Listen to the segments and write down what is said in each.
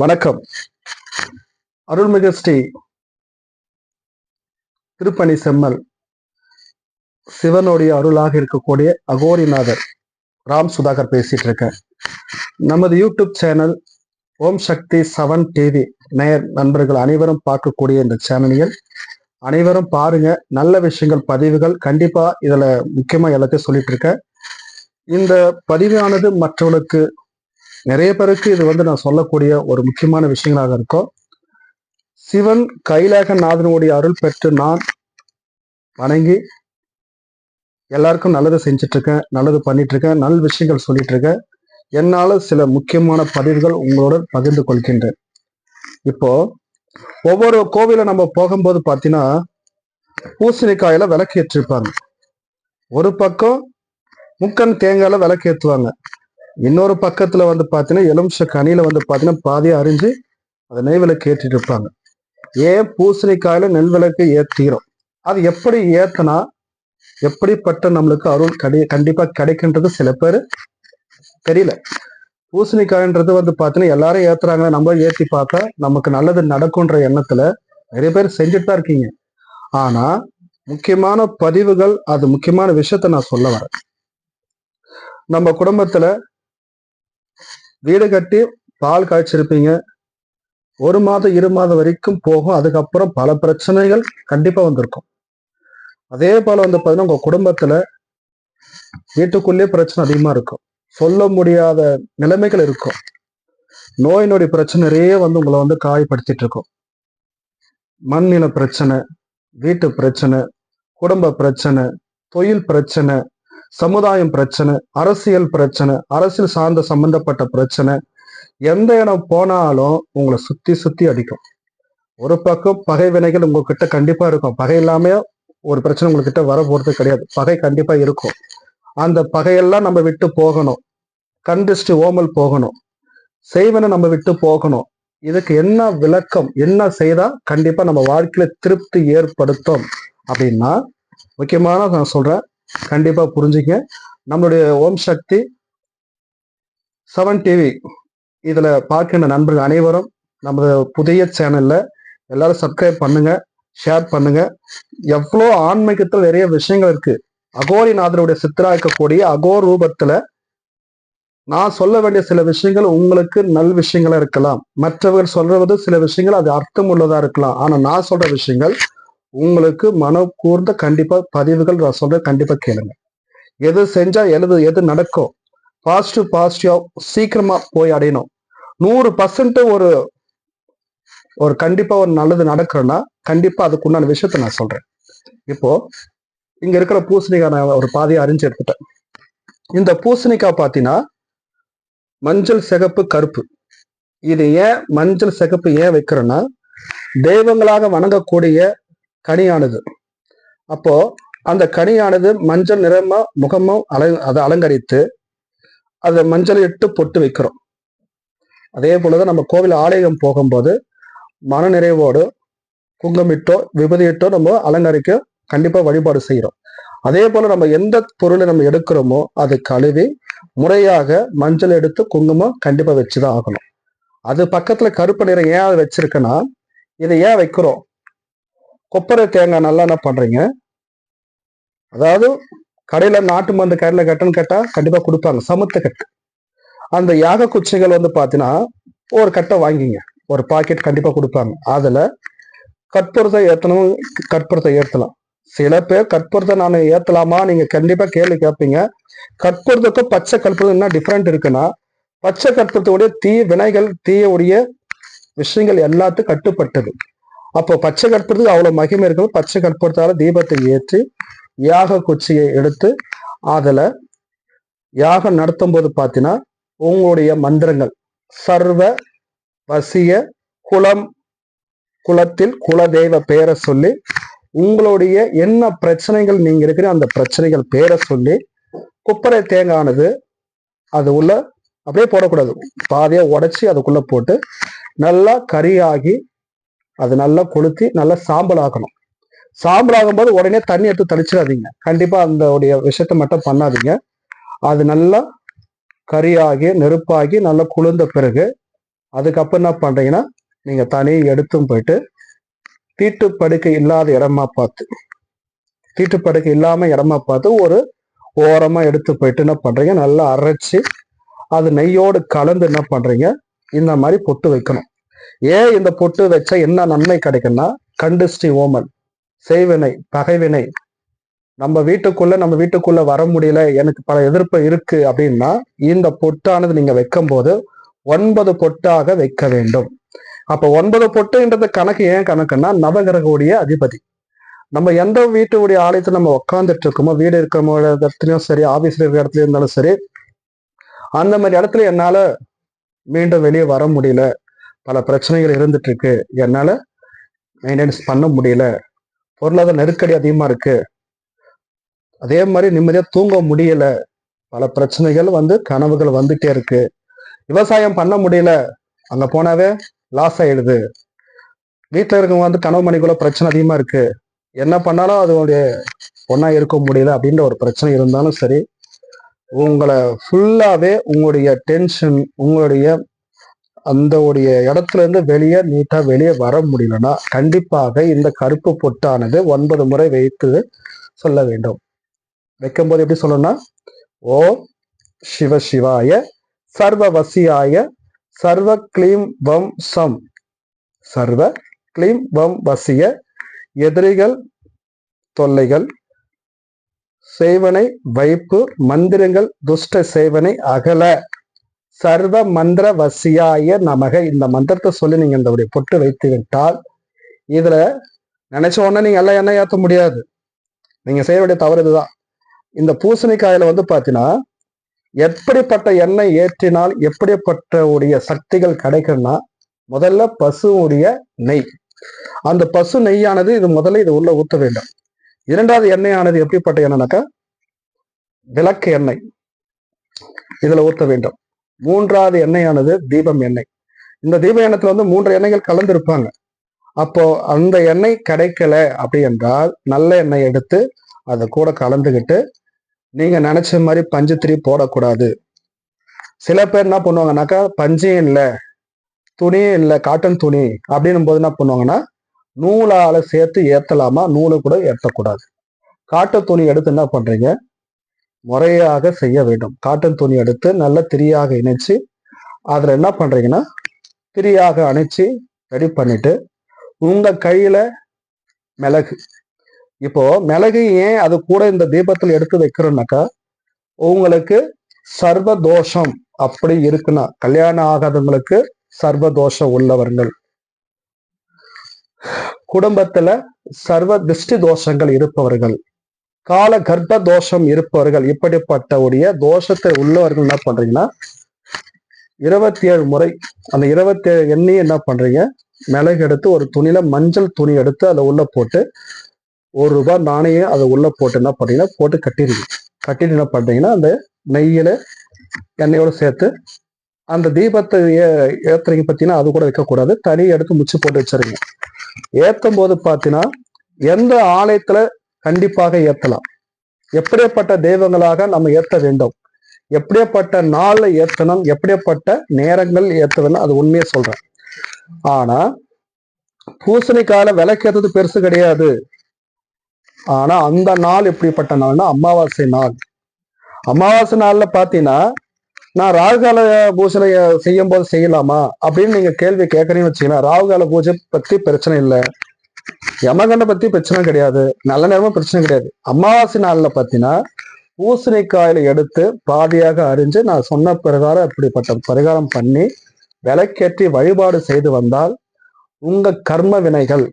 வணக்கம். அருள்மிகு ஸ்ரீ திருப்பணி செம்மல் சிவனுடைய அருளாக இருக்கக்கூடிய அகோரிநாதர் ராம் சுதாகர் பேசிட்டு இருக்கேன். நமது YouTube channel Om Shakti seven TV நேயர் நண்பர்கள் அனைவரும் பார்க்கக்கூடிய இந்த சேனலில் அனைவரும் பாருங்க. நல்ல விஷயங்கள் பதிவுகள் கண்டிப்பா இதுல முக்கியமா எல்லாத்தையும் சொல்லிட்டு இருக்கேன். இந்த பதிவானது மற்றவர்களுக்கு நிறைய பேருக்கு இது வந்து நான் சொல்லக்கூடிய ஒரு முக்கியமான விஷயங்களாக இருக்கும் சிவன் கைலாக நாதனுடைய அருள் பெற்று நான் வணங்கி எல்லாருக்கும் நல்லது செஞ்சுட்டு இருக்கேன் நல்லது பண்ணிட்டு இருக்கேன் நல்ல விஷயங்கள் சொல்லிட்டு இருக்கேன் என்னால சில முக்கியமான பதிவுகள் உங்களோட பகிர்ந்து கொள்கின்றேன். இப்போ ஒவ்வொரு கோவில நம்ம போகும்போது பார்த்தீங்கன்னா பூசணிக்காயில விளக்கு ஏற்றிருப்பாங்க. ஒரு பக்கம் முக்கன் தேங்காயில விளக்கு ஏற்றுவாங்க இன்னொரு பக்கத்துல வந்து பார்த்தீங்கன்னா எலுமிச்ச கனியில வந்து பார்த்தீங்கன்னா பாதியை அறிஞ்சு அதை நெய் விளக்கு ஏற்றிட்டு இருப்பாங்க. ஏன் பூசணிக்காயில நெல் விளக்கு ஏற்றிரும் அது எப்படி ஏத்தனா எப்படிப்பட்ட நம்மளுக்கு அருள் கிடை கண்டிப்பா கிடைக்கின்றது சில பேர் தெரியல. பூசணிக்காய்ன்றது வந்து பார்த்தீங்கன்னா எல்லாரும் ஏத்துறாங்க. நம்ம ஏத்தி பார்த்தா நமக்கு நல்லது நடக்கும்ன்ற எண்ணத்துல நிறைய பேர் செஞ்சுட்டு தான் இருக்கீங்க. ஆனா முக்கியமான பதிவுகள் அது முக்கியமான விஷயத்த நான் சொல்ல வரேன். நம்ம குடும்பத்துல வீடு கட்டி பால் காய்ச்சிருப்பீங்க. ஒரு மாதம் இரு மாதம் வரைக்கும் போகும். அதுக்கப்புறம் பல பிரச்சனைகள் கண்டிப்பா வந்திருக்கும். அதே போல வந்து பார்த்தீங்கன்னா உங்க குடும்பத்துல வீட்டுக்குள்ளேயே பிரச்சனை அதிகமா இருக்கும். சொல்ல முடியாத நிலைமைகள் இருக்கும். நோய் நொடி பிரச்சனை நிறைய வந்து உங்களை வந்து காயப்படுத்திட்டு இருக்கும். மண்ணில பிரச்சனை வீட்டு பிரச்சனை குடும்ப பிரச்சனை தொழில் பிரச்சனை சமுதாயம் பிரச்சனை அரசியல் பிரச்சனை அரசியல் சார்ந்த சம்பந்தப்பட்ட பிரச்சனை எந்த இடம் போனாலும் உங்களை சுத்தி சுத்தி அடிக்கும். ஒரு பக்கம் பகை வினைகள் உங்ககிட்ட கண்டிப்பா இருக்கும். பகை இல்லாம ஒரு பிரச்சனை உங்ககிட்ட வர போறது கிடையாது. பகை கண்டிப்பா இருக்கும். அந்த பகையெல்லாம் நம்ம விட்டு போகணும். கண்டிச்சு ஓமல் போகணும். செய்வனை நம்ம விட்டு போகணும். இதுக்கு என்ன விளக்கம் என்ன செய்தா கண்டிப்பா நம்ம வாழ்க்கையில திருப்தி ஏற்படுத்தும் அப்படின்னா முக்கியமான நான் சொல்றேன் கண்டிப்பா புரிஞ்சுங்க நம்மளுடைய ஓம் சக்தி செவன் டிவி இதுல பார்க்கின்ற நண்பர்கள் அனைவரும் நமது புதிய சேனல்ல எல்லாரும் சப்ஸ்கிரைப் பண்ணுங்க ஷேர் பண்ணுங்க. எவ்வளோ ஆன்மீகத்தில் நிறைய விஷயங்கள் இருக்கு. அகோரிநாதருடைய சித்திரா இருக்கக்கூடிய அகோர் ரூபத்துல நான் சொல்ல வேண்டிய சில விஷயங்கள் உங்களுக்கு நல் விஷயங்களா இருக்கலாம். மற்றவர்கள் சொல்றது சில விஷயங்கள் அது அர்த்தம் உள்ளதா இருக்கலாம். ஆனா நான் சொல்ற விஷயங்கள் உங்களுக்கு மனம் கூர்ந்த கண்டிப்பா பதிவுகள் நான் சொல்றேன் கண்டிப்பா கேளுங்க. எது செஞ்சா எழுது எது நடக்கும் பாசிட்டிவ் பாசிட்டிவா சீக்கிரமா போய் அடையணும். நூறு பர்சன்ட் ஒரு ஒரு கண்டிப்பா ஒரு நல்லது நடக்கிறேன்னா கண்டிப்பா அதுக்குண்டான விஷயத்த நான் சொல்றேன். இப்போ இங்க இருக்கிற பூசணிக்காய் நான் ஒரு பாதையை அறிஞ்சு எடுத்துட்டேன். இந்த பூசணிக்காய் பார்த்தீங்கன்னா மஞ்சள் சிகப்பு கருப்பு. இது ஏன் மஞ்சள் சிகப்பு ஏன் வைக்கிறேன்னா தெய்வங்களாக வணங்கக்கூடிய கனியானது. அப்போ அந்த கனியானது மஞ்சள் நிறமா முகமும் அல அதை அலங்கரித்து அதை மஞ்சள் இட்டு பொட்டு வைக்கிறோம். அதே போலதான் நம்ம கோவில் ஆலயம் போகும்போது மன நிறைவோடு குங்குமிட்டோ விபதியிட்டோ நம்ம அலங்கரிக்க கண்டிப்பா வழிபாடு செய்யறோம். அதே போல நம்ம எந்த பொருளை நம்ம எடுக்கிறோமோ அதை கழுவி முறையாக மஞ்சள் எடுத்து குங்குமம் கண்டிப்பா வச்சுதான் ஆகணும். அது பக்கத்துல கருப்பு நிறம் ஏன் அதை வச்சிருக்கேன்னா இதை ஏன் வைக்கிறோம்? கொப்பரை தேங்காய் நல்லா என்ன பண்றீங்க? அதாவது கடையில நாட்டு மருந்து கடையில கட்டுன்னு கேட்டா கண்டிப்பா கொடுப்பாங்க சமுத்த கட்டு. அந்த யாக குச்சிகள் வந்து பாத்தீங்கன்னா ஒரு கட்டை வாங்கிங்க. ஒரு பாக்கெட் கண்டிப்பா கொடுப்பாங்க. அதுல கற்பூரத்தை ஏத்தணும் கற்பூரத்தை ஏத்தலாம். சில பேர் கற்பூரத்தை நான் ஏத்தலாமா? நீங்க கண்டிப்பா கேள்வி கேட்பீங்க கற்பூரத்துக்கும் பச்சை கற்பூரம் என்ன டிஃப்ரெண்ட் இருக்குன்னா பச்சை கற்பூரத்துடைய தீய வினைகள் தீயவுடைய விஷயங்கள் எல்லாத்துக்கும் கட்டுப்பட்டது அப்போ பச்சை கற்பூரத்துக்கு அவ்வளவு மகிமை இருக்கும் பச்சை கற்பூரத்தால தீபத்தை ஏற்றி யாக குச்சியை எடுத்து அதுல யாகம் நடத்தும் போது பார்த்தீங்கன்னா உங்களுடைய மந்திரங்கள். சர்வ வசிய குலம் குலத்தில் குலதெய்வ பெயரை சொல்லி உங்களுடைய என்ன பிரச்சனைகள் நீங்க இருக்கிற அந்த பிரச்சனைகள் பேரை சொல்லி குப்பரை தேங்கானது அது உள்ள அப்படியே போடக்கூடாது. பாதையை உடச்சி அதுக்குள்ள போட்டு நல்லா கறியாகி அது நல்லா கொளுத்தி நல்லா சாம்பல் ஆக்கணும் சாம்பல் ஆகும்போது உடனே தண்ணி எடுத்து தெளிச்சிடாதீங்க. கண்டிப்பாக அந்த உடைய மட்டும் பண்ணாதீங்க. அது நல்லா கரியாகி நெருப்பாகி நல்லா குளிர்ந்த பிறகு அதுக்கப்புறம் என்ன பண்ணுறீங்கன்னா நீங்கள் தனி எடுத்தும் போயிட்டு தீட்டு படுக்கை இல்லாத இடமா பார்த்து தீட்டு படுக்கை இல்லாமல் இடமா பார்த்து ஒரு ஓரமாக எடுத்து போயிட்டு என்ன பண்ணுறீங்க நல்லா அரைச்சி அது நெய்யோடு கலந்து என்ன பண்ணுறீங்க இந்த மாதிரி பொட்டு வைக்கணும். ஏன் இந்த பொட்டு வச்சா என்ன நன்மை கிடைக்கும்னா கண்டிஸ்டி ஓமன் செய்வினை பகைவினை. நம்ம வீட்டுக்குள்ள நம்ம வீட்டுக்குள்ள வர முடியல எனக்கு பல எதிர்ப்பு இருக்கு அப்படின்னா இந்த பொட்டானது நீங்க வைக்கும் போது ஒன்பது பொட்டாக வைக்க வேண்டும். அப்ப ஒன்பது பொட்டுன்றது கணக்கு ஏன் கணக்குன்னா நவகிரகவுடைய அதிபதி. நம்ம எந்த வீட்டுடைய ஆலயத்துல நம்ம உட்காந்துட்டு இருக்கோமோ வீடு இருக்கிற இடத்துலயும் சரி ஆபீஸ்ல இருக்கிற இடத்துல இருந்தாலும் சரி அந்த மாதிரி இடத்துல என்னால மீண்டும் வெளியே வர முடியல. பல பிரச்சனைகள் இருந்துட்டு இருக்கு என்னால மெயின்டைன்ஸ் பண்ண முடியல. பொருளாதார நெருக்கடி அதிகமா இருக்கு. அதே மாதிரி நிம்மதியா தூங்க முடியல. பல பிரச்சனைகள் வந்து கனவுகள் வந்துட்டே இருக்கு. விவசாயம் பண்ண முடியல. அங்க போனாவே லாஸ் ஆயிடுது. வீட்டுல இருக்கவங்க வந்து கனவு மணிக்குள்ள பிரச்சனை அதிகமா இருக்கு. என்ன பண்ணாலும் அதனுடைய ஒன்னா இருக்க முடியல அப்படின்ற ஒரு பிரச்சனை இருந்தாலும் சரி உங்களை ஃபுல்லாவே உங்களுடைய டென்ஷன் உங்களுடைய அந்த உடைய இடத்துல இருந்து வெளியே நீட்டா வெளியே வர முடியலன்னா கண்டிப்பாக இந்த கருப்பு பொட்டானது ஒன்பது முறை வைத்து சொல்ல வேண்டும். வைக்கும்போது எப்படி சொல்லணும்னா ஓ சிவ சிவாய சர்வ வசியாய சர்வ கிளீம் வம் சம். சர்வ கிளீம் வம் வசிய எதிரிகள் தொல்லைகள் சேவனை வைப்பு மந்திரங்கள் துஷ்ட சேவனை அகல. சர்வ மந்திர வசியாய நமக. இந்த மந்திரத்தை சொல்லி நீங்க இந்த பொட்டு வைத்து விட்டால் இதுல நினைச்ச உடனே நீங்க எல்லாம் எண்ணெய் ஏற்ற முடியாது. நீங்க செய்ய வேண்டிய தவறு இதுதான். இந்த பூசணிக்காயில வந்து பாத்தீங்கன்னா எப்படிப்பட்ட எண்ணெய் ஏற்றினால் எப்படிப்பட்ட உடைய சக்திகள் கிடைக்கும்னா முதல்ல பசுவுடைய நெய். அந்த பசு நெய்யானது இது முதல்ல இது உள்ள ஊத்த வேண்டும். இரண்டாவது எண்ணெயானது எப்படிப்பட்ட எண்ணெய்னாக்கா விளக்கு எண்ணெய். இதுல ஊத்த வேண்டும். மூன்றாவது எண்ணெயானது தீபம் எண்ணெய். இந்த தீப எண்ணத்துல வந்து மூன்று எண்ணெய்கள் கலந்து இருப்பாங்க அப்போ அந்த எண்ணெய் கிடைக்கல அப்படி என்றால் நல்ல எண்ணெய் எடுத்து அதை கூட கலந்துக்கிட்டு நீங்க நினைச்ச மாதிரி பஞ்சு திரி போடக்கூடாது. சில பேர் என்ன பண்ணுவாங்கனாக்கா பஞ்சையும் இல்லை துணியும் இல்லை காட்டன் துணி அப்படின்னும் போது என்ன பண்ணுவாங்கன்னா நூலால சேர்த்து ஏத்தலாமா? நூலு கூட ஏற்றக்கூடாது காட்டன் துணி எடுத்து என்ன பண்றீங்க? முறையாக செய்ய வேண்டும். காட்டன் துணி எடுத்து நல்லா திரியாக இணைச்சு அதில் என்ன பண்ணுறீங்கன்னா திரியாக அணைச்சு ரெடி பண்ணிட்டு உங்கள் கையில் மிளகு. இப்போ மிளகு ஏன் அது கூட இந்த தீபத்தில் எடுத்து வைக்கிறோம்னாக்கா உங்களுக்கு சர்வ தோஷம் அப்படி இருக்குன்னா கல்யாணம் ஆகாதவங்களுக்கு சர்வ தோஷம் உள்ளவர்கள். குடும்பத்துல சர்வ திருஷ்டி தோஷங்கள் இருப்பவர்கள். கால கர்ப்ப தோஷம் இருப்பவர்கள் இப்படிப்பட்ட உடைய தோஷத்தை உள்ளவர்கள் என்ன பண்றீங்கன்னா இருபத்தி ஏழு முறை அந்த இருபத்தி ஏழு எண்ணெயை என்ன பண்றீங்க? மிளகு எடுத்து ஒரு துணியில மஞ்சள் துணி எடுத்து அதை உள்ள போட்டு ஒரு ரூபாய் நாணயம் அதை உள்ள போட்டு என்ன பண்றீங்கன்னா போட்டு கட்டிடுங்க. கட்டிட்டு என்ன பண்றீங்கன்னா அந்த நெய்யில எண்ணெயோட சேர்த்து அந்த தீபத்தை ஏத்துறீங்க பார்த்தீங்கன்னா அது கூட வைக்கக்கூடாது. தனி எடுத்து முச்சு போட்டு வச்சிருங்க. ஏத்தும் போது பார்த்தீங்கன்னா எந்த ஆலயத்துல கண்டிப்பாக ஏத்தலாம். எப்படியப்பட்ட தெய்வங்களாக நம்ம ஏத்த வேண்டும்? எப்படியப்பட்ட நாள்ல ஏத்தணும்? எப்படியப்பட்ட நேரங்கள் ஏற்றணும் அது உண்மையை சொல்றேன். ஆனா பூசணிக்கால விளக்கேற்றது பெருசு கிடையாது. ஆனா அந்த நாள் எப்படிப்பட்ட நாள்னா அமாவாசை நாள். அமாவாசை நாள்ல பாத்தீங்கன்னா நான் ராகுகால பூஜை செய்யும் போது செய்யலாமா? அப்படின்னு நீங்க கேள்வி கேட்கறீங்கன்னு வச்சீங்கன்னா ராகுகால பூஜை பத்தி பிரச்சனை இல்லை. யமகண்ட பத்தி பிரச்சனை கிடையாது. நல்ல நேரமும் பிரச்சனை கிடையாது. அமாவாசை நாள்ல பாத்தீங்கன்னா பூசணிக்காயில எடுத்து பாதியாக அறிஞ்சு நான் சொன்ன பிரகாரம் இப்படிப்பட்ட பரிகாரம் பண்ணி விலைக்கேற்றி வழிபாடு செய்து வந்தால் உங்க கர்ம வினைகள்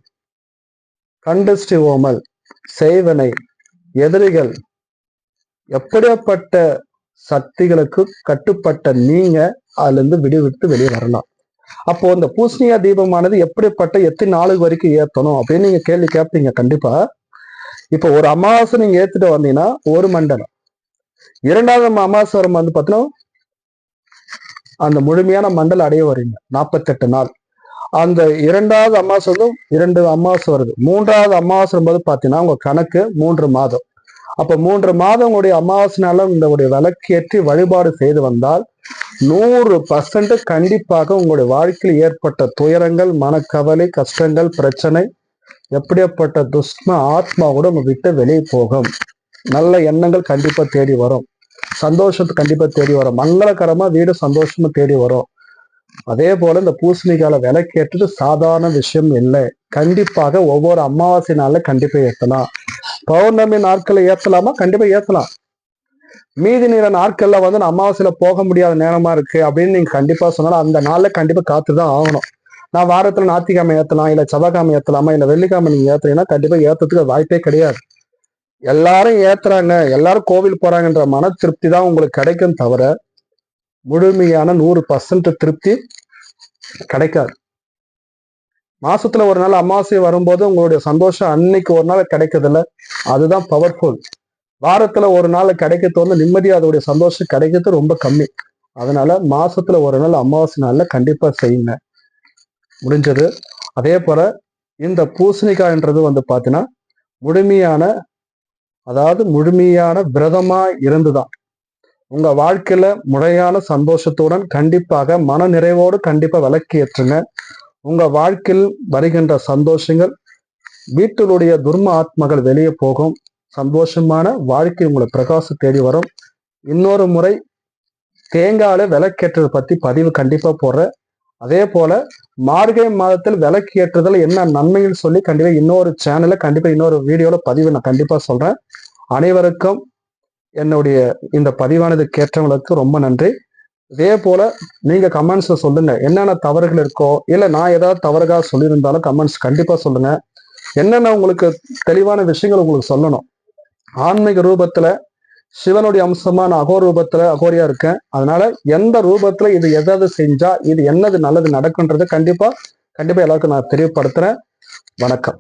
கண்டஸ்டி ஓமல் செய்வனை எதிரிகள் எப்படியாப்பட்ட சக்திகளுக்கு கட்டுப்பட்ட நீங்க அதுல இருந்து விடுவிட்டு வெளியே வரலாம். அப்போ இந்த பூசணியா தீபமானது எப்படிப்பட்ட எத்தனை நாளுக்கு வரைக்கும் ஏத்தணும் அப்படின்னு நீங்க கேள்வி கேட்பீங்க கண்டிப்பா. இப்போ ஒரு அமாவாசை நீங்க ஏத்துட்டு வந்தீங்கன்னா ஒரு மண்டலம் இரண்டாவது அமாவாசை வரும் வந்து பார்த்தீங்கன்னா அந்த முழுமையான மண்டலம் அடைய வரீங்க நாற்பத்தெட்டு நாள். அந்த இரண்டாவது அமாவாசை வந்து இரண்டு அமாவாசை வருது. மூன்றாவது அமாவாசை வரும்போது பார்த்தீங்கன்னா உங்க கணக்கு மூன்று மாதம். அப்ப மூன்று மாதம் உங்களுடைய அமாவாசை நாளும் உங்களுடைய விளக்கேற்றி வழிபாடு செய்து வந்தால் நூறு பர்சன்ட் கண்டிப்பாக உங்களுடைய வாழ்க்கையில் ஏற்பட்ட துயரங்கள் மனக்கவலை கஷ்டங்கள் பிரச்சனை எப்படியாப்பட்ட துஷ்ம ஆத்மா கூட உங்க விட்டு வெளியே போகும். நல்ல எண்ணங்கள் கண்டிப்பா தேடி வரும். சந்தோஷத்தை கண்டிப்பா தேடி வரும். மங்களகரமா வீடு சந்தோஷமா தேடி வரும். அதே போல இந்த பூசணிக்கால விலைக்கேற்றது சாதாரண விஷயம் இல்லை. கண்டிப்பாக ஒவ்வொரு அமாவாசை நாள்ல கண்டிப்பா ஏற்றலாம். பௌர்ணமி நாட்களை ஏற்றலாமா கண்டிப்பா ஏற்றலாம் மீதி நேர நாட்கள்ல வந்து நான் அமாவாசையில போக முடியாத நேரமா இருக்கு அப்படின்னு நீங்க கண்டிப்பா சொன்னாலும் அந்த நாள்ல கண்டிப்பா காத்துதான் ஆகணும். நான் வாரத்துல ஞாத்திக்கிழமை ஏத்தலாம் இல்ல செவ்வாய்க்கிழமை ஏத்தலாமா இல்ல வெள்ளிக்கிழமை நீங்க ஏத்துறீங்கன்னா கண்டிப்பா ஏத்துறதுக்கு வாய்ப்பே கிடையாது. எல்லாரும் ஏத்துறாங்க எல்லாரும் கோவில் போறாங்கன்ற மன திருப்தி தான் உங்களுக்கு கிடைக்கும் தவிர முழுமையான நூறு பர்சன்ட் திருப்தி கிடைக்காது. மாசத்துல ஒரு நாள் அமாவாசை வரும்போது உங்களுடைய சந்தோஷம் அன்னைக்கு ஒரு நாள் கிடைக்கிறதுல அதுதான் பவர்ஃபுல் வாரத்துல ஒரு நாள் கிடைக்கிறது வந்து நிம்மதியா அதோடைய சந்தோஷம் கிடைக்கிறது ரொம்ப கம்மி. அதனால மாசத்துல ஒரு நாள் அமாவாசை நாள்ல கண்டிப்பா செய்யுங்க. முடிஞ்சது. அதே போல இந்த பூசணிக்காய்ன்றது வந்து பாத்தீங்கன்னா முழுமையான அதாவது முழுமையான விரதமா இருந்துதான். உங்க வாழ்க்கையில முறையான சந்தோஷத்துடன் கண்டிப்பாக மன நிறைவோடு கண்டிப்பா விளக்கி ஏற்றுங்க உங்க வாழ்க்கையில் வருகின்ற சந்தோஷங்கள் வீட்டிலுடைய துர்ம ஆத்மகள் வெளியே போகும். சந்தோஷமான வாழ்க்கை உங்களை பிரகாசம் தேடி வரும். இன்னொரு முறை தேங்காயில விளக்கேற்றதை பத்தி பதிவு கண்டிப்பா போடுறேன். அதே போல மார்கழி மாதத்தில் விளக்கு ஏற்றுதல் என்ன நன்மைகள் சொல்லி கண்டிப்பா இன்னொரு சேனல்ல கண்டிப்பா இன்னொரு வீடியோல பதிவு நான் கண்டிப்பா சொல்றேன். அனைவருக்கும் என்னுடைய இந்த பதிவானது கேட்டவங்களுக்கு ரொம்ப நன்றி. இதே போல நீங்க கமெண்ட்ஸ்ல சொல்லுங்க. என்னென்ன தவறுகள் இருக்கோ இல்ல நான் ஏதாவது தவறுகாக சொல்லியிருந்தாலும் கமெண்ட்ஸ் கண்டிப்பா சொல்லுங்க. என்னென்ன உங்களுக்கு தெளிவான விஷயங்கள் உங்களுக்கு சொல்லணும். ஆன்மீக ரூபத்துல சிவனுடைய அம்சமான நான் ரூபத்துல அகோரியா இருக்கேன். அதனால எந்த ரூபத்துல இது எதாவது செஞ்சா இது என்னது நல்லது நடக்குன்றது கண்டிப்பா கண்டிப்பா எல்லாருக்கும் நான் தெரியப்படுத்துறேன் வணக்கம்.